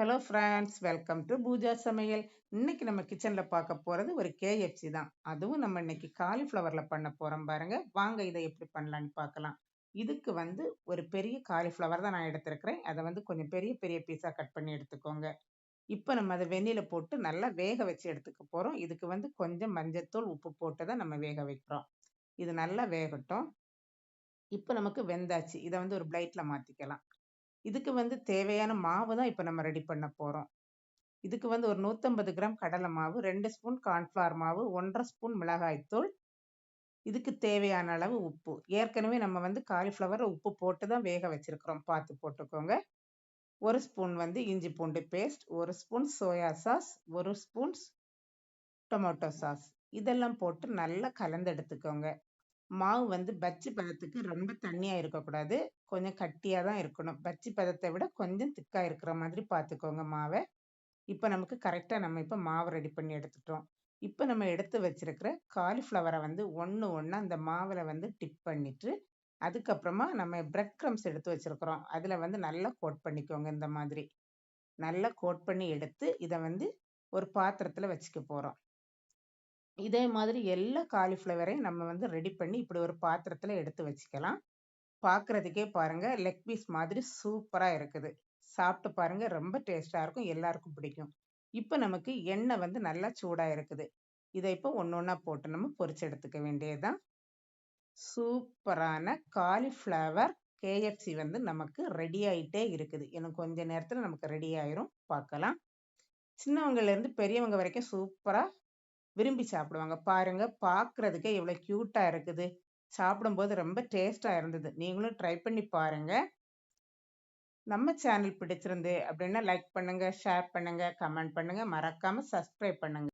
Hello friends welcome to Pooja சமையல் இன்னைக்கு நம்ம கிச்சனில் பார்க்க போகிறது ஒரு கேஎஃப்சி தான். அதுவும் நம்ம இன்னைக்கு காலிஃப்ளவரில் பண்ண போகிறோம் பாருங்க. வாங்க இதை எப்படி பண்ணலான்னு பார்க்கலாம். இதுக்கு வந்து ஒரு பெரிய காலிஃப்ளவர் தான் நான் எடுத்திருக்கிறேன். அதை வந்து கொஞ்சம் பெரிய பெரிய பீஸாக கட் பண்ணி எடுத்துக்கோங்க. இப்போ நம்ம அதை வெந்நில போட்டு நல்லா வேக வச்சு எடுத்துக்க போகிறோம் இதுக்கு வந்து கொஞ்சம் மஞ்சத்தூள் உப்பு போட்டு தான் நம்ம வேக வைக்கிறோம். இது நல்லா வேகட்டும். இப்போ நமக்கு வெந்தாச்சு. இதை வந்து ஒரு பிளைட்டில் மாற்றிக்கலாம் இதுக்கு வந்து தேவையான மாவு தான் இப்போ நம்ம ரெடி பண்ண போகிறோம் இதுக்கு வந்து ஒரு நூற்றம்பது கிராம் கடலை மாவு ரெண்டு ஸ்பூன் கார்ன்ஃப்ளவர் மாவு ஒன்றரை ஸ்பூன் மிளகாய்த்தூள் இதுக்கு தேவையான அளவு உப்பு. ஏற்கனவே நம்ம வந்து காலிஃப்ளவரை உப்பு போட்டு தான் வேக வச்சிருக்கிறோம். பார்த்து போட்டுக்கோங்க. ஒரு ஸ்பூன் வந்து இஞ்சி பூண்டு பேஸ்ட் ஒரு ஸ்பூன் சோயா சாஸ் ஒரு ஸ்பூன் டொமேட்டோ சாஸ் இதெல்லாம் போட்டு நல்லா கலந்து எடுத்துக்கோங்க. மாவு வந்து பஜ்ஜி பதத்துக்கு ரொம்ப தண்ணியாக இருக்கக்கூடாது. கொஞ்சம் கட்டியாக தான் இருக்கணும். பஜ்ஜி பதத்தை விட கொஞ்சம் திக்காக இருக்கிற மாதிரி பார்த்துக்கோங்க மாவை. இப்போ நமக்கு கரெக்டாக நம்ம இப்போ மாவு ரெடி பண்ணி எடுத்துட்டோம். இப்போ நம்ம எடுத்து வச்சிருக்கிற காலிஃப்ளவரை வந்து ஒன்று ஒன்று அந்த மாவில் வந்து டிப் பண்ணிட்டு அதுக்கப்புறமா நம்ம பிரெட் க்ரம்ஸ் எடுத்து வச்சிருக்கிறோம். அதில் வந்து நல்லா கோட் பண்ணிக்கோங்க இந்த மாதிரி. நல்லா கோட் பண்ணி எடுத்து இதை வந்து ஒரு பாத்திரத்தில் வச்சுக்க போகிறோம் இதே மாதிரி எல்லா காலிஃப்ளவரையும் நம்ம வந்து ரெடி பண்ணி இப்படி ஒரு பாத்திரத்தில் எடுத்து வச்சுக்கலாம். பார்க்குறதுக்கே பாருங்கள் லெக் பீஸ் மாதிரி சூப்பராக இருக்குது. சாப்பிட்டு பாருங்கள் ரொம்ப டேஸ்ட்டாக இருக்கும் எல்லாருக்கும் பிடிக்கும். இப்போ நமக்கு எண்ணெய் வந்து நல்லா சூடாக இருக்குது. இதை இப்போ ஒன்று ஒன்றா போட்டு நம்ம பொரிச்சு எடுத்துக்க வேண்டியதுதான். சூப்பரான காலிஃப்ளவர் கேஎஃப்சி வந்து நமக்கு ரெடி ஆகிட்டே இருக்குது. எனக்கு கொஞ்ச நேரத்தில் நமக்கு ரெடி ஆயிரும். பார்க்கலாம் சின்னவங்கலேருந்து பெரியவங்க வரைக்கும் சூப்பராக விரும்பி சாப்பிடுவாங்க. பாருங்க பார்க்குறதுக்கே எவ்வளோ க்யூட்டாக இருக்குது. சாப்பிடும்போது ரொம்ப டேஸ்ட்டாக இருந்தது. நீங்களும் ட்ரை பண்ணி பாருங்க. நம்ம சேனல் பிடிச்சிருந்து அப்படின்னா லைக் பண்ணுங்க ஷேர் பண்ணுங்க கமெண்ட் பண்ணுங்க. மறக்காம சப்ஸ்கிரைப் பண்ணுங்க.